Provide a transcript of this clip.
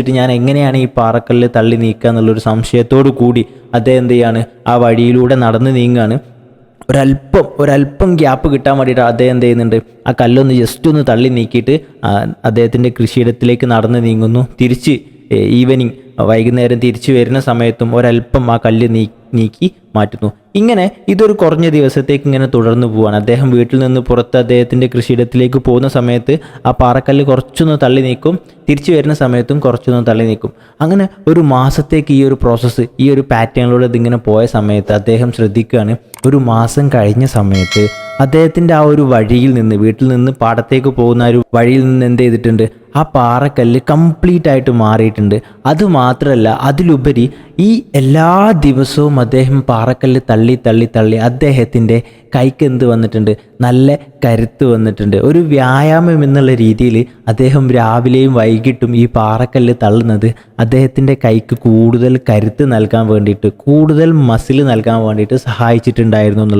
എന്നിട്ട് ഞാൻ എങ്ങനെയാണ് ഈ പാറക്കല്ല് തള്ളി നീക്കുക എന്നുള്ളൊരു സംശയത്തോടു കൂടി അദ്ദേഹം എന്ത് ചെയ്യാണ്? ആ വഴിയിലൂടെ നടന്ന് നീങ്ങുകയാണ് ഒരല്പം ഒരല്പം ഗ്യാപ്പ് കിട്ടാൻ വേണ്ടിയിട്ട് അദ്ദേഹം എന്ത് ചെയ്യുന്നുണ്ട്? ആ കല്ലൊന്ന് ജസ്റ്റ് ഒന്ന് തള്ളി നീക്കിയിട്ട് അദ്ദേഹത്തിന്റെ കൃഷിയിടത്തിലേക്ക് നടന്ന് നീങ്ങുന്നു. തിരിച്ച് ഈവനിങ് വൈകുന്നേരം തിരിച്ചു വരുന്ന സമയത്തും ഒരല്പം ആ കല്ല് നീ നീക്കി മാറ്റുന്നു. ഇങ്ങനെ ഇതൊരു കുറഞ്ഞ ദിവസത്തേക്ക് ഇങ്ങനെ തുടർന്നു പോവാണ്. അദ്ദേഹം വീട്ടിൽ നിന്ന് പുറത്ത് അദ്ദേഹത്തിന്റെ കൃഷിയിടത്തിലേക്ക് പോകുന്ന സമയത്ത് ആ പാറക്കല്ല് കുറച്ചൊന്ന് തള്ളി നീക്കും. തിരിച്ചു വരുന്ന സമയത്തും കുറച്ചൊന്ന് തള്ളി നീക്കും. അങ്ങനെ ഒരു മാസത്തേക്ക് ഈ ഒരു പ്രോസസ്സ് ഈ ഒരു പാറ്റേണിലൂടെ ഇതിങ്ങനെ പോയ സമയത്ത് അദ്ദേഹം ശ്രദ്ധിക്കുകയാണ്. ഒരു മാസം കഴിഞ്ഞ സമയത്ത് അദ്ദേഹത്തിന്റെ ആ ഒരു വഴിയിൽ നിന്ന് വീട്ടിൽ നിന്ന് പാടത്തേക്ക് പോകുന്ന ഒരു വഴിയിൽ നിന്ന് എന്ത് ചെയ്തിട്ടുണ്ട്? ആ പാറക്കല്ല് കംപ്ലീറ്റ് ആയിട്ട് മാറിയിട്ടുണ്ട്. അത് മാത്രമല്ല അതിലുപരി ഈ എല്ലാ ദിവസവും അദ്ദേഹം പാറക്കല്ല് തള്ളി തള്ളി തള്ളി അദ്ദേഹത്തിന്റെ കൈക്ക് എന്ത് വന്നിട്ടുണ്ട്? നല്ല കരുത്ത് വന്നിട്ടുണ്ട്. ഒരു വ്യായാമം എന്നുള്ള രീതിയിൽ അദ്ദേഹം രാവിലെയും വൈകിട്ടും ഈ പാറക്കല്ല് തള്ളുന്നത് അദ്ദേഹത്തിന്റെ കൈക്ക് കൂടുതൽ കരുത്ത് നൽകാൻ വേണ്ടിയിട്ട് കൂടുതൽ മസിൽ നൽകാൻ വേണ്ടിയിട്ട് സഹായിച്ചിട്ടുണ്ടായിരുന്നു